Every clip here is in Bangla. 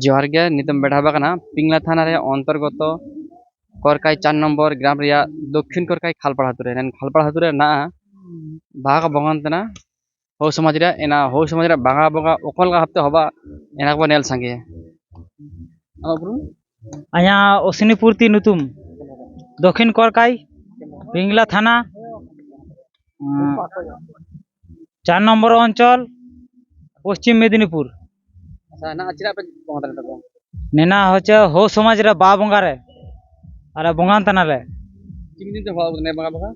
ᱡᱚᱦᱟᱨ ᱜᱮ ᱱᱤᱛᱚᱜ ᱵᱮᱲᱦᱟᱣ ᱟᱠᱟᱱᱟ ᱯᱤᱝᱞᱟ ᱛᱷᱟᱱᱟ ᱨᱮ ᱚᱱᱛᱚᱨᱜᱚᱛᱚ ᱠᱚᱨᱠᱟᱭ ᱪᱟᱨ ᱱᱚᱢᱵᱚᱨ ᱜᱨᱟᱢ ᱨᱮᱭᱟᱜ ᱫᱚᱠᱠᱷᱤᱱ ᱠᱚᱨᱠᱟᱭ ᱠᱷᱟᱞᱯᱟᱲ ᱟᱛᱩ ᱨᱮ ᱠᱷᱟᱞᱯᱟᱲ ᱟᱛᱩ ᱨᱮ ᱱᱟᱜ ᱵᱟᱦᱟ ᱵᱚᱸᱜᱟᱱ ᱛᱮᱱᱟ ᱦᱚ ᱥᱚᱢᱟᱡᱽ ᱨᱮ ᱮᱱᱟ ᱦᱚ ᱥᱚᱢᱟᱡᱽ ᱨᱮ ᱵᱟᱝᱟ ᱵᱚᱸᱜᱟ ᱚᱠᱚᱞ ᱞᱟᱦᱟ ᱦᱟᱯᱛᱮ ᱦᱚᱵᱟ ᱮᱱᱟ ᱠᱚ ᱱᱮᱞ ᱥᱟᱸᱜᱮ ᱟᱵᱨᱩ ᱟᱭᱟ ᱚᱥᱤᱱᱤᱯᱩᱨᱛᱤ ᱱᱩᱛᱩᱢ দক্ষিণ করকাই পিংলা থানা চার নম্বর অঞ্চল পশ্চিম মেদিনীপুর আচ্ছা না চিরা পে বগান্তনা তো নেনা হচ্ছে হৌ সমাজ রে বা বঙ্গারে আরে বঙ্গান থানারে চিমি দিন তো হওয়া নে বাঘা বগা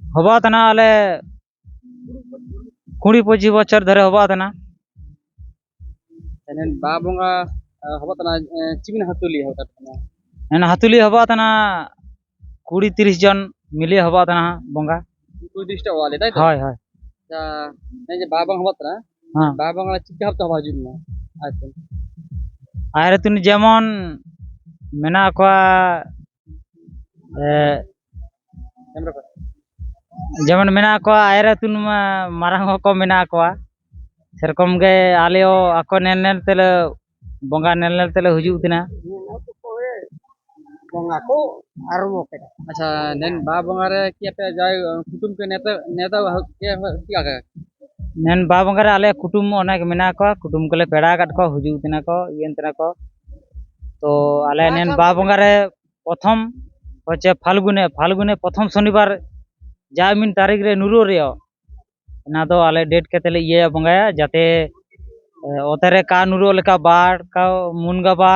হবা থানা আলে কুড়ি পঁচিশ বছর ধরে হবা থানা নেন বা বগা হবা তনা চিমিন হাতুলি হতা না এনা হাতুলি হবা থানা কুড়ি তিরিশ জন মিলিয়ে হবা থানা বঙ্গা কুড়ি তিরিশটা ওয়ালে তাই তো হয় হয় আচ্ছা এই যে বা বগা হবা তনা হ্যাঁ বা বগা চিকা হতে হবা জুন তুমি যেমন মেনা কোয়া এ, আমরা যেমন মেনা কোয়া আয়রা তুন মারাং হকো মেনা কোয়া। সেরকম গে আলেও আকো নেল নেল তেলে বঙ্গা নেল নেল তেলে হুজুগ তিনা bongga ko armo ke আচ্ছা নেন বা বগা রে কি আপে যায় কুটুম কে নেতা নেতা কে কি আগে? ᱢᱮᱱ ᱵᱟᱵᱚᱸᱜᱟ ᱨᱮ ᱟᱞᱮ ᱠᱩᱴᱩᱢ ᱚᱱᱮᱠ ᱢᱮᱱᱟᱜ ᱠᱚᱣᱟ ᱠᱩᱴᱩᱢ ᱠᱚᱞᱮ ᱯᱮᱲᱟ ᱟᱠᱟᱫ ᱠᱚᱣᱟ ᱦᱤᱡᱩᱜ ᱛᱮᱱᱟ ᱠᱚ ᱤᱭᱟᱹ ᱛᱮᱱᱟ ᱠᱚ ᱛᱚ ᱟᱞᱮ ᱱᱮᱱ ᱨᱮ ᱯᱨᱚᱛᱷᱚᱢ হচ্ছে ফাল্গুনে ফাল্গুনে প্রথম শনিবার যা মিন তারিখ রে না তো আলে ডেট কে ইয়ে বঙ্গায়া যাতে ওতেরে কা নুরো লেখা বার কা মুনগা বা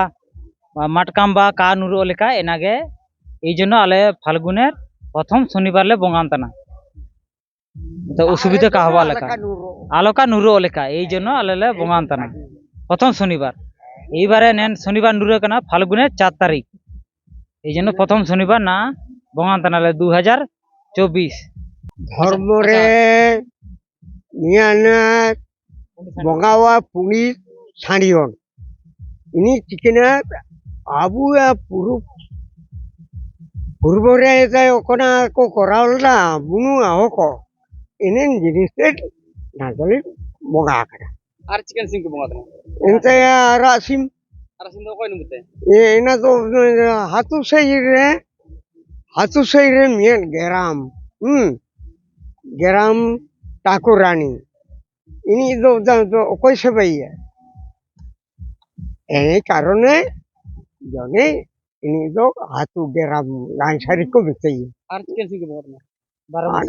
মাটকাম বা কা নুরু এনাগে এই জন্য আলে ফাল্গুনের প্রথম শনিবার লে বঙ্গান তো অসুবিধা কা হবা লেখা nuro আলোকা নুরুᱜ লেখা এই জন্য আলে লে বঙ্গান তানা। প্রথম শনিবার। এইবারে নেন শনিবার নুরো কানা ফাল্গুনের চার তারিখ। এই জন্য প্রথম শনিবার না বঙ্গান তানালে দু হাজার চব্বিশ। ধর্ম রে নিয়ানা বঙ্গাওয়া পুলিশ ছাড়িয়ন ইনি চিকেনা আবু পুরু পূর্বরে যায় ওকনা কো করাওলা বুনু আহক। ইনেন জিনিসের নাজলে বঙ্গা আকারা। আর চিকেন সিং কে বগা তনা এনতে রাসিম আর সিং তো কই নুমতে এনা তো হাতু গেরাম। হুম গেরাম ইনি তো তো এই কারণে জনে ইনি তো হাতু গেরাম লাইসারি কো বেচাই। আর চিকেন সিং কে বগা তনা আর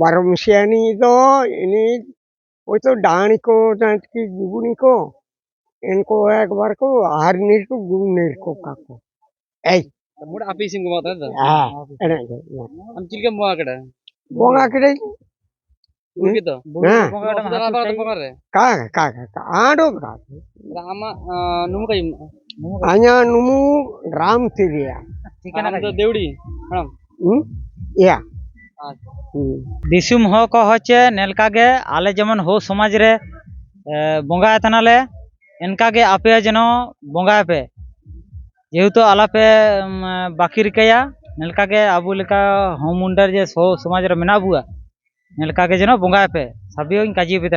বারো মিশিয়ানি তো ইনি ওই তো ডানি কো কি জুগুনি কো এনকো একবার কো আর নির কো গুণ নির কো কাকো এই মুড আপি সিং কে বগা তনা হ্যাঁ এনে আম চিলকে বগা কটা বঙ্গা কেড়ে উনকি তো হ্যাঁ ᱫᱤᱥᱚᱢ ᱦᱚ ᱠᱚ ᱦᱚᱪᱮ ᱱᱮᱞᱠᱟ ᱜᱮ ᱟᱞᱮ ᱡᱮᱢᱚᱱ ᱦᱚ इनका के आप जनो बोंगा पे जेहेतु आलापे बाकी रिकया नलका अब अबू लेका मुंडर जे सो समाज रे मेना बुआ नलका के जनो बोंगा पे सभी काजी जीवित